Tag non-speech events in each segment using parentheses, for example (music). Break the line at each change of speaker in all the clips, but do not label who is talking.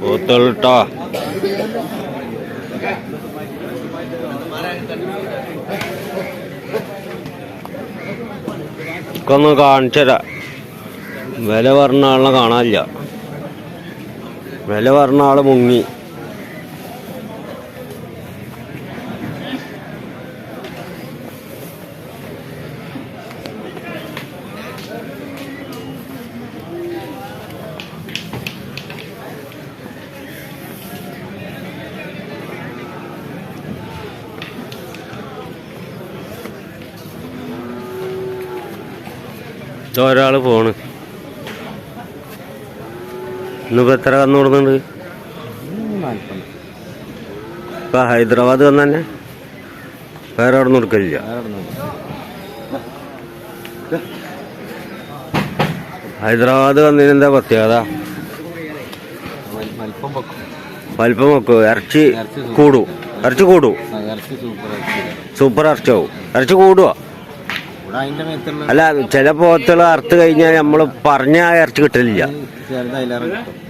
പോത്തൾട്ടാ ഒന്ന് കാണിച്ചരാ. വില പറഞ്ഞ ആളിനെ കാണാനില്ല. വില പറഞ്ഞ ആൾ മുങ്ങി. ഒരാൾ പോണ്. ഇന്നിപ്പോ എത്ര കന്നു കൊടുക്കുന്നുണ്ട്? ഇപ്പൊ ഹൈദരാബാദ് വന്ന വേറെ അവിടെ നിന്ന് കൊടുക്കലില്ല. ഹൈദരാബാദ് വന്നതിന് എന്താ പ്രത്യേകത?
വലിപ്പം വെക്കും.
ഇറച്ചി കൂടു. ഇറച്ചി കൂടു.
ഇറച്ചി സൂപ്പർ
ഇറച്ചി
ഇവിടെ അതിന്റെ മേത്തുള്ള
അല്ല ചില പോത്തുകൾ അറുത്ത് കഴിഞ്ഞാൽ നമ്മൾ പറഞ്ഞ ഇറച്ചി കിട്ടലില്ല.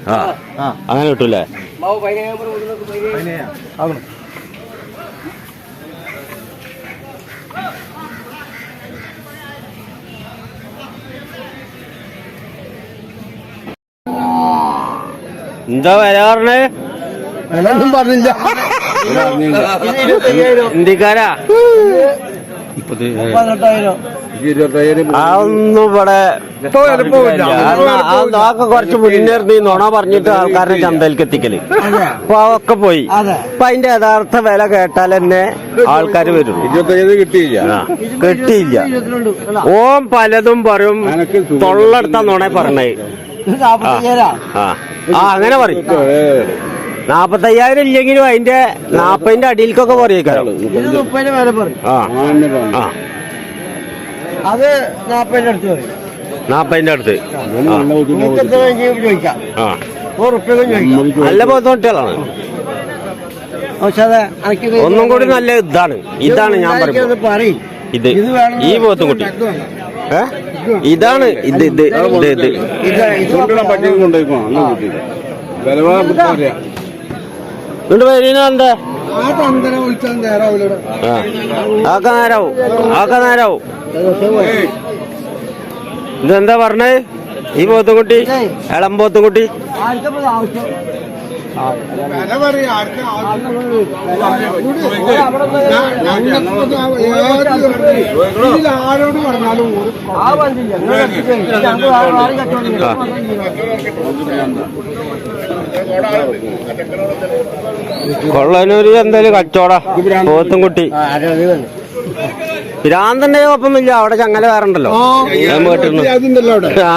ആ
ആ.
അങ്ങനെ കിട്ടൂലേ എന്താ പറഞ്ഞേ?
ഒന്നും പറഞ്ഞില്ല.
ഇന്ത്യക്കാരാ?
പതിനെട്ടായിരം. ഇരുപത്തായിരം
അതൊന്നും ഇവിടെ അതൊക്കെ കുറച്ച് മുന്നേറി നുണ പറഞ്ഞിട്ട് ആൾക്കാരുടെ ചന്തയിലേക്ക് എത്തിക്കൽ അപ്പൊ അതൊക്കെ പോയി. അപ്പൊ അതിന്റെ യഥാർത്ഥ വില കേട്ടാൽ തന്നെ ആൾക്കാർ വരും
കിട്ടിയില്ല.
ഓം പലതും പറയും. തൊള്ളെടുത്ത നുണ പറഞ്ഞേ. ആ അങ്ങനെ പറയും. നാപ്പത്തയ്യായിരം ഇല്ലെങ്കിലും അതിന്റെ നാപ്പതിന്റെ അടിയിലേക്കൊക്കെ പറയേക്കാരം ആ ആ.
അത് നാപ്പതിന്റെ അടുത്ത് വരും
നാപ്പതിന്റെ അടുത്ത്.
ചോദിക്കാം.
ആ. നല്ല ഒന്നും കൂടി നല്ല ഇതാണ്. ഇതാണ് ഞാൻ പറയുന്നത്.
പറയും.
ഇത് ഈ പോത്തും കുട്ടി. ഇതാണ് ഇത് ഇത് ഇത് ഇത് എന്നിട്ട് ആക്ക നേരാവും. ആക്ക നേരാവും. ഇതെന്താ പറഞ്ഞേ? ഈ പോത്തുകുട്ടി ഇളം ഇളം പോത്തും കുട്ടി
ആർക്കപ്പോൾ ആവശ്യം ആരോട് പറഞ്ഞാലും
കൊള്ളനൂര് എന്തായാലും കച്ചോടാ പോത്തും കുട്ടി ഭ്രാന്തന്റെ ഒപ്പമില്ല അവിടെ ചങ്ങല വേറുണ്ടല്ലോ. ഞാൻ കേട്ടിരുന്നു ആ.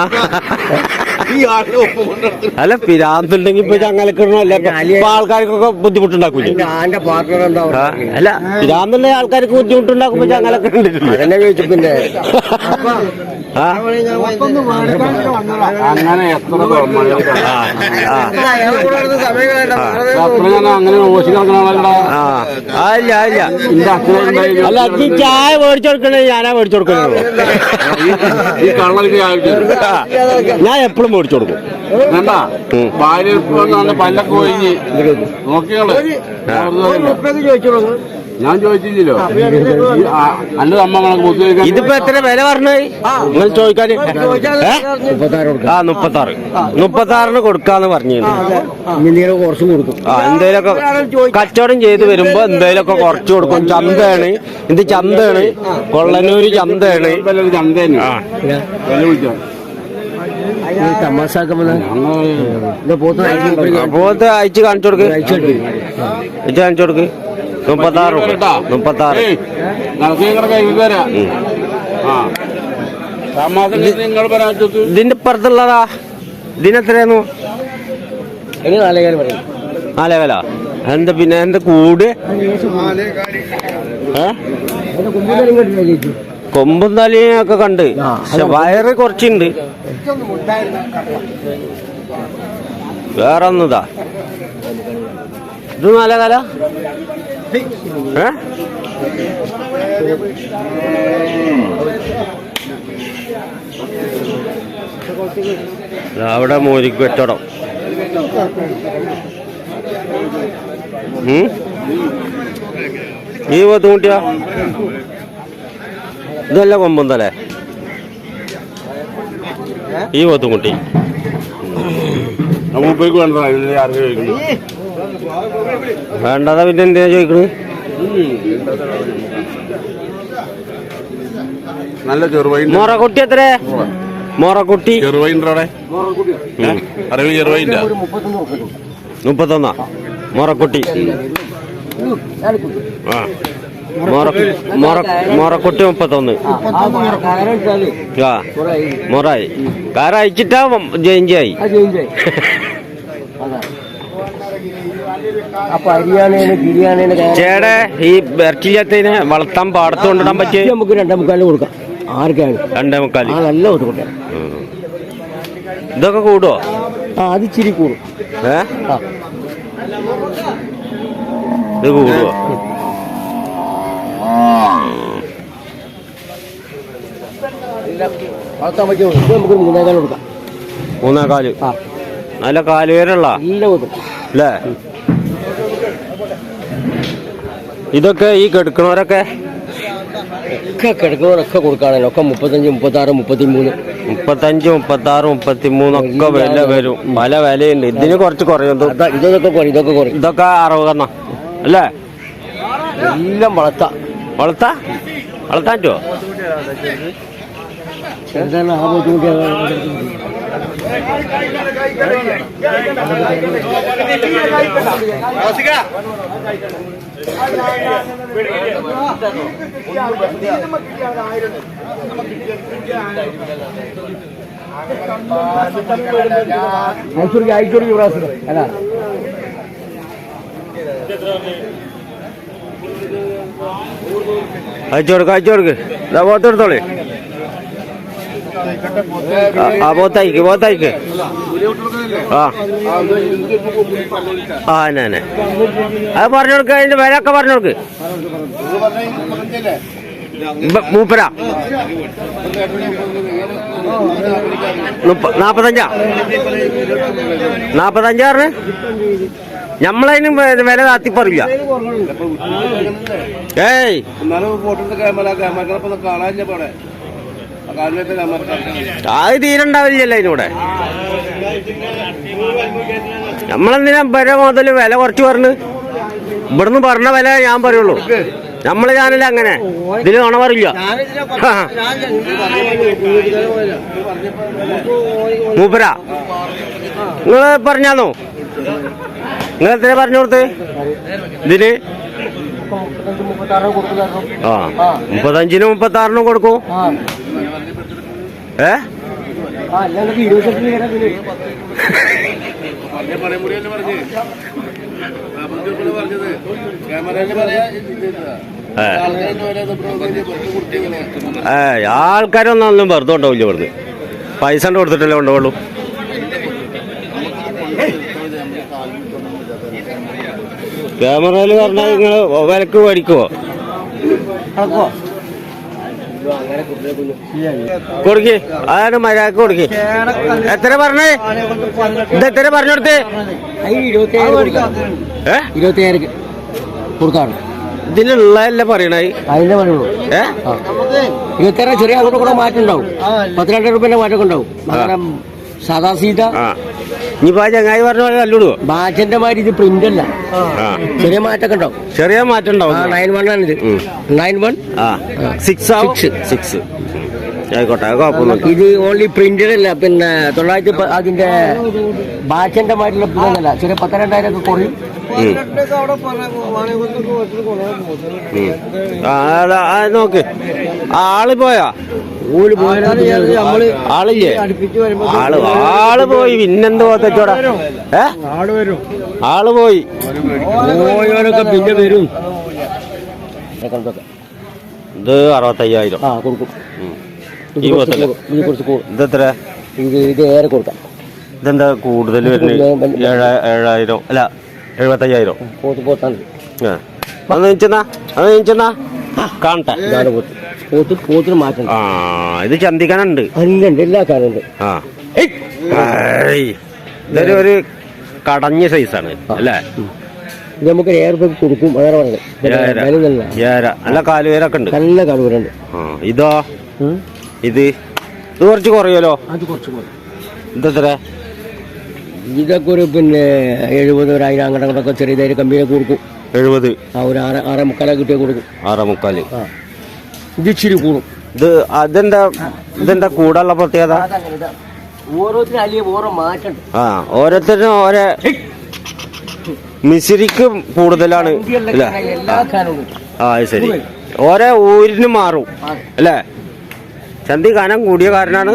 അല്ല പിരാന്തുണ്ടെങ്കിൽ ഇപ്പൊ ചങ്ങലക്കിടണല്ല ഇപ്പൊ ആൾക്കാർക്കൊക്കെ ബുദ്ധിമുട്ടുണ്ടാക്കൂലേ?
എന്താ
അല്ല പിരാന്തുണ്ടെങ്കിൽ ആൾക്കാർക്ക് ബുദ്ധിമുട്ടുണ്ടാക്കുമ്പോ ചങ്ങലൊക്കെ (laughs)
അങ്ങനെ എത്ര അങ്ങനെ
ഇല്ല ഇല്ല. അല്ല അച്ഛൻ ചായ മേടിച്ചു കൊടുക്കണേ ഞാനാ മേടിച്ചു
ഈ
ആ, ഞാൻ എപ്പോഴും മേടിച്ചു കൊടുക്കും.
വേണ്ട. ഭാര്യ പല്ലൊക്കെ ഒഴിഞ്ഞ്. നോക്കിയോളൂ
ചോദിച്ചോളൂ.
ഞാൻ ചോദിച്ചില്ലല്ലോ. അന്റെ അമ്മ
ഇതിപ്പോ എത്ര വില പറഞ്ഞു നിങ്ങൾ ആ മുപ്പത്തി ആ മുപ്പത്താറ്. മുപ്പത്താറിന് കൊടുക്കാന്ന് പറഞ്ഞിരുന്നു.
ഇങ്ങനെ കുറച്ച് കൊടുക്കും.
ആ എന്തേലൊക്കെ കച്ചവടം ചെയ്ത് വരുമ്പോ എന്തേലൊക്കെ കുറച്ച് കൊടുക്കും. ചന്തയാണ്. ഇത് ചന്തയാണ്. കൊള്ളനൂര് ചന്തയാണ്.
ചന്തയാണ്
പോത്ത്
അയച്ച് കാണിച്ചു കൊടുക്ക്.
അയച്ചു
കാണിച്ചു കൊടുക്ക്. മുപ്പത്താറ് മുപ്പത്താറ്. ഇതിന്റെ പുറത്തുള്ളതാ ഇതിനെത്രയാന്നു
നാലേകാല
എന്താ പിന്നെ എന്താ കൂട്? ഏ? കൊമ്പും തലയും ഒക്കെ കണ്ട്. പക്ഷെ വയറ് കുറച്ചുണ്ട്. വേറെ ഒന്നുതാ ഇത് നാലേ കാല? ഏ? അവിടെ മോരിക്ക് വെച്ചോടം? ഈ ബുദ്ധിമുട്ടിയ ഇതല്ല കൊമ്പന്തല്ലേ ഈ ബുദ്ധിമുട്ടി
മൂപ്പേക്ക് വേണ്ട ആർക്ക് ചോദിക്കുന്നു
വേണ്ടതാ പിന്നെ എന്തിനാ ചോദിക്കണ്?
നല്ല ചെറുവൈൻ
മോറക്കുട്ടി എത്ര മോറക്കുട്ടി.
ചെറുവൈന്റെ അറിവ് ചെറുവൈന്റെ.
മുപ്പത്തൊന്നാ. മോറക്കുട്ടി.
ആ.
മോറ മോറ മോറക്കുട്ടി മുപ്പത്തൊന്ന്. ആ മോറായി. കാര അയച്ചിട്ടാ ജയിഞ്ചായി. (laughs)
അപ്പൊ അരിയാണേന് ബിരിയാണേന്
ചേടെ ഈ ഇറച്ചില്ലാത്തതിനെ വളർത്താൻ പാടത്ത് കൊണ്ടിടാൻ പറ്റിയ
നമുക്ക് രണ്ടേ മുക്കാലിന് കൊടുക്കാം. ആർക്കാണ്
രണ്ടേ മുക്കാലും
ആ നല്ല ബുദ്ധിമുട്ടാ
ഇതൊക്കെ കൂടുവോ?
ആ അത് ഇച്ചിരി കൂടും.
ഏ? ഇത് കൂടുവോ?
വളർത്താൻ പറ്റുമോ ഇത് നമുക്ക് മൂന്നേകാലം കൊടുക്കാം.
മൂന്നേ കാൽ
ആ.
നല്ല കാലുവേരുള്ള
നല്ല
അല്ലേ? ഇതൊക്കെ ഈ കെടുക്കണവരൊക്കെ?
ഒക്കെ കിടക്കുന്നവരൊക്കെ കൊടുക്കാണല്ലോ. ഒക്കെ മുപ്പത്തഞ്ച് മുപ്പത്താറ് മുപ്പത്തി മൂന്ന്
മുപ്പത്തഞ്ച് മുപ്പത്താറ് മുപ്പത്തി മൂന്നൊക്കെ വില വരും. പല വിലയുണ്ട്. ഇതിന് കുറച്ച് കുറയും
ഇതൊക്കെ കുറയും ഇതൊക്കെ കുറയും.
ഇതൊക്കെ അറുപതെണ്ണ അല്ലേ?
എല്ലാം വളർത്ത.
വളർത്ത? വളർത്താൻ പറ്റുമോ
എന്താണ് ആ ബുദ്ധിമുട്ട് അയച്ചുകൊടുക്കുക അയച്ചോടി പ്രാവശ്യം അല്ല
അയച്ചു കൊടുക്ക അയച്ചു കൊടുക്ക് ഇതാ പോത്തെടുത്തോളേ. ആ പോത്തായിക്ക് പോത്തയക്ക്. ആ. എന്നെ അത് പറഞ്ഞു കൊടുക്ക അതിന്റെ വില ഒക്കെ പറഞ്ഞു കൊടുക്ക്. മൂപ്പര. മുപ്പ- നാപ്പത്തഞ്ചാ? നാപ്പത്തഞ്ചാറിന് ഞമ്മളതിന് വില താത്തി പറയില്ല ഏയ്. അത് തീരണ്ടാവില്ലല്ലോ ഇതിനൂടെ നമ്മളെന്തിനാ വില മുതൽ വില കുറച്ച് പറഞ്ഞു? ഇവിടുന്ന് പറഞ്ഞ വില ഞാൻ പറയുള്ളൂ. നമ്മളെ ചാനൽ അങ്ങനെ. ഇതിൽ നുണ പറയില്ല. മൂപ്പര നിങ്ങൾ പറഞ്ഞാന്നോ? നിങ്ങൾ എത്ര പറഞ്ഞു കൊടുത്ത്? ഇതിന്? ആ മുപ്പത്തഞ്ചിനും മുപ്പത്താറിനും കൊടുക്കും. ഏ? ആൾക്കാരൊന്നും ഒന്നും വെറുതെ ഉണ്ടാവില്ല ഇവിടുന്ന്. പൈസ കൊടുത്തിട്ടല്ലേ കൊണ്ടുപോകുള്ളൂ ക്യാമറയിൽ പറഞ്ഞാൽ നിങ്ങൾ വിലക്ക് മേടിക്കുവോ? കൊടുക്ക്. അതാണ് മര്യാദയ്ക്ക് കൊടുക്ക്. എത്ര പറഞ്ഞേ? ഇത് എത്ര പറഞ്ഞു കൊടുത്തേ?
അതിന് ഇരുപത്തിയേഴ് കൊടുക്കാം.
ഏ?
ഇരുപത്തിയേഴ് കൊടുക്കാറ്
ഇതിലുള്ളതല്ലേ പറയണേ
അതിന്റെ
ഏ?
ചെറിയ അങ്ങോട്ട് കൂടെ മാറ്റം ഉണ്ടാവും. പത്തിരണ്ട് റുപ്യന്റെ മാറ്റം ഉണ്ടാവും. സാധാ സീത
ഇനിയിപ്പോ ആ ചങ്ങായി പറഞ്ഞ പോലെ
മാതിരി ഇത് പ്രിന്റ് അല്ല. ചെറിയ മാറ്റൊക്കെ ഉണ്ടാവും
ചെറിയ മാറ്റം ഉണ്ടാവും
നയൻ വൺ ആണ് ഇത്. നയൻ വൺ
ആ. സിക്സ്. സിക്സ് ആയിക്കോട്ടെ
ഇത് ഓൺലി പ്രിന്റഡ് അല്ല പിന്നെ തൊള്ളായിരത്തി അതിന്റെ ബാച്ചന്റെ മായിട്ടുള്ള ഇതൊന്നല്ല ചെറിയ പത്തിരണ്ടായിരം ഒക്കെ കുറയും.
നോക്ക്. ആൾ പോയാ? ആളില്ലേ? ആൾ ആൾ പോയി. പിന്നെന്ത് പോത്തച്ചോടാ ഏ? ആൾ പോയി.
പിന്നെ വരും.
ഇത് അറുപത്തയ്യായിരം.
ആ കൊടുക്കും. ഇത്
ഈ
കുറച്ച്
പോത്തല്ലേ
കൂടും. ഇത് ഏറെ കൊടുക്കാം.
ഇതെന്താ കൂടുതൽ വരുന്നത്? ഏഴായിരം. അല്ല എഴുപത്തയ്യായിരം.
പോത്ത് പോത്താണ്
ആ. അത് ചെന്നാ അത് നീച്ചെന്നാ കാണട്ടെ.
ഇതാണ് പോത്ത്. പോത്ത് പോത്തിന് മാറ്റം.
ആ ഇത് ചന്തിക്കാനുണ്ട്
അല്ലുണ്ട് എല്ലാ കാലുണ്ട്
ആ. ഏയ്. ഇതൊരു ഒരു കടഞ്ഞ സൈസാണ് അല്ലേ?
ഇത് നമുക്ക് എയർ ബാഗ് കൊടുക്കും
ഏര.
നല്ല
ഏര നല്ല. കാലുവേരൊക്കെ ഉണ്ട്.
നല്ല കാലുവരുണ്ട്
ആ ഇതോ? ഇത്? ഇത് കുറച്ച് കുറയുമല്ലോ?
അത് കുറച്ച്
ഇതെത്ര
ഇതൊക്കെ ഒരു പിന്നെ എഴുപത് ഒരു ആയിരം അങ്ങോട്ട് അങ്ങോട്ടൊക്കെ കമ്പിയെ കൊടുക്കും.
എഴുപത്.
ആ ഒരു ആറ് ആറ് മുക്കാല കിട്ടിയ കൊടുക്കും.
ആറ് മുക്കാൽ
ആ. ഇത് ഇച്ചിരി കൂടും.
ഇത് അതെന്താ ഇതെന്താ കൂടാനുള്ള പ്രത്യേകത?
ഓരോരുത്തരും അല്ലെങ്കിൽ ഓരോ
ആ ഓരോരുത്തരും ഓരോ മിസിരിക്ക് കൂടുതലാണ് ആ. ശരി. ഓരോ ഊരിന് മാറും അല്ലേ? ചന്തി കനം കൂടിയ കാരനാണ്.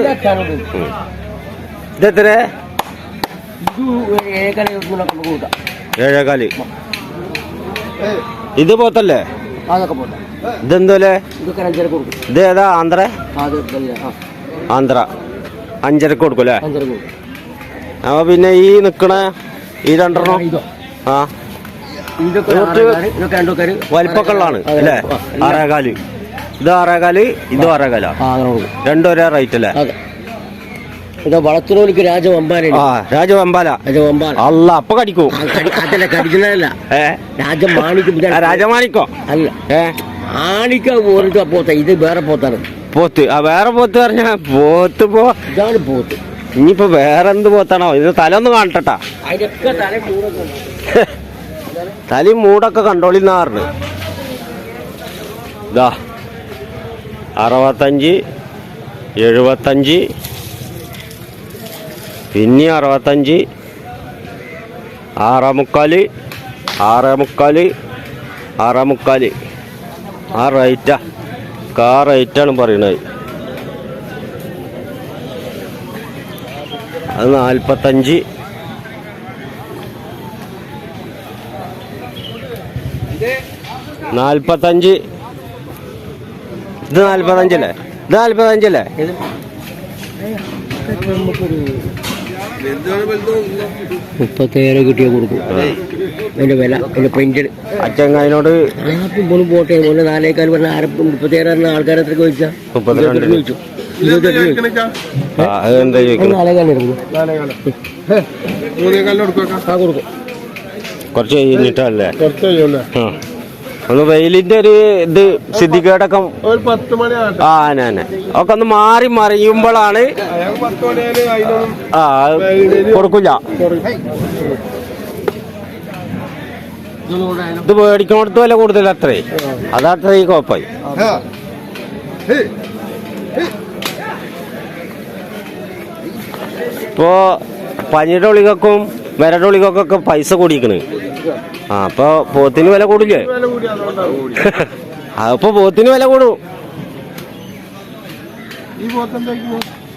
ഇതെത്ര ഏഴേകാൽ. ഇത് പോത്തല്ലേ
അതൊക്കെ പോട്ടെ.
ഇതെന്തോലെ?
ഇതൊക്കെ ഒരു അഞ്ചര കൊടുക്കും
ഇത് ഏതാ ആന്ധ്ര ആന്ധ്ര. അഞ്ചരക്ക് കൊടുക്കും അല്ലേ?
അഞ്ചര കൊടുക്കും.
അപ്പൊ പിന്നെ ഈ നിക്കണ ഈ രണ്ടെണ്ണം? ആ. വലിപ്പക്കള്ളാണ് അല്ലേ? ആറേകാൽ. ഇത് ആറേകാൽ ഇത് ആറേകാലാ? രണ്ടും ഒരേ റേറ്റ് അല്ലേ?
ഇത് വളർത്തുന്നവർക്ക് രാജവമ്പാനാണ്
ആ രാജവമ്പാല
രാജവമ്പാൻ
അല്ല അപ്പൊ കടിക്കൂ.
അതല്ല കടിക്കുന്നതല്ല.
ഏ?
രാജമാണിക്കും
രാജമാണിക്കോ
അല്ല. ആണിക്ക ഓരോ പോത്ത. ഇത് വേറെ പോത്താണ്.
പോത്ത്. ആ വേറെ പോത്ത് പറഞ്ഞ പോത്ത് പോ
ഇതാണ് പോത്ത്.
ഇനിയിപ്പോ വേറെ എന്ത് പോത്താണോ? ഇത് തല ഒന്ന് കാണട്ടെട്ടാ തലയും മൂടൊക്കെ കണ്ടോളിന്നാ പറഞ്ഞു. ഇതാ അറുപത്തഞ്ച് എഴുപത്തഞ്ച് പിന്നെ അറുപത്തഞ്ച് ആറേ മുക്കാൽ ആറേ മുക്കാൽ ആറേ മുക്കാൽ ആ റേറ്റാ. കാ റേറ്റാണ് പറയണത്. അത് നാൽപ്പത്തഞ്ച് നാൽപ്പത്തഞ്ച് ഇത് നാൽപ്പത്തഞ്ചല്ലേ ഇത് നാൽപ്പത്തഞ്ചല്ലേ
മുപ്പത്തേഴ് കിട്ടിയ കൊടുക്കും. അതിന്റെ വില അതിന്റെ പ്രിന്റഡ്
അച്ഛനോട്
ആപ്പം പോലും പോട്ടെ പോലെ നാലേക്കാൽ പറഞ്ഞ ആര മുപ്പത്തേഴ് പറഞ്ഞ ആൾക്കാരെ എത്ര ചോദിച്ചാ?
മുപ്പത്തിരണ്ട്
ചോദിച്ചു. കൊടുക്കും.
കുറച്ച് കഴിഞ്ഞിട്ടല്ലേ?
കുറച്ച് കഴിയുമല്ലേ
ആ. ഒന്ന് വെയിലിന്റെ ഒരു ഇത് സിദ്ധിക്കേടൊക്കെ ആ തന്നെ ഒക്കെ ഒന്ന് മാറി മറിയുമ്പോഴാണ് ആ അത് കൊടുക്കില്ല. ഇത് മേടിക്കണോടത്ത് വില കൂടുതൽ അത്രേ. അതത്ര ഈ കുഴപ്പമായി ഇപ്പോ പനിയുടെ ഉളികൾക്കും വിരയുടെ പൈസ കൂടിക്കണ് ആ അപ്പൊ പോത്തിന് വില കൂടില്ലേ? അപ്പൊ പോത്തിന് വില കൂടും.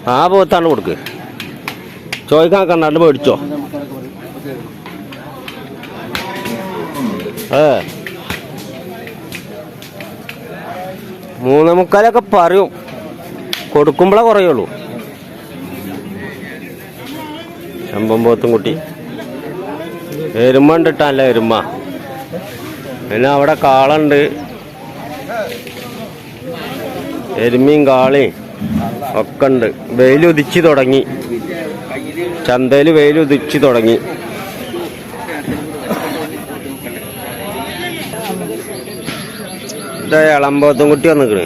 ആ പോത്താണ് കൊടുക്ക്. ചോദിക്കാൻ കണ്ടാണ്ട് മേടിച്ചോ. ഏ. മൂന്നേ മുക്കാലൊക്കെ പറയും. കൊടുക്കുമ്പോഴേ കുറയുള്ളൂ. ശമ്പം പോത്തും കുട്ടി. എരുമ ഉണ്ട് ഇട്ടല്ല എരുമ? പിന്നെ അവിടെ കാളുണ്ട്. എരുമയും കാളയും ഒക്കെ ഉണ്ട് വെയിലുദിച്ച് തുടങ്ങി. ചന്തയിൽ വെയിലുദിച്ച് തുടങ്ങി. ഇതാ ഇളമ്പോത്തും കുട്ടി വന്നിക്കണ്.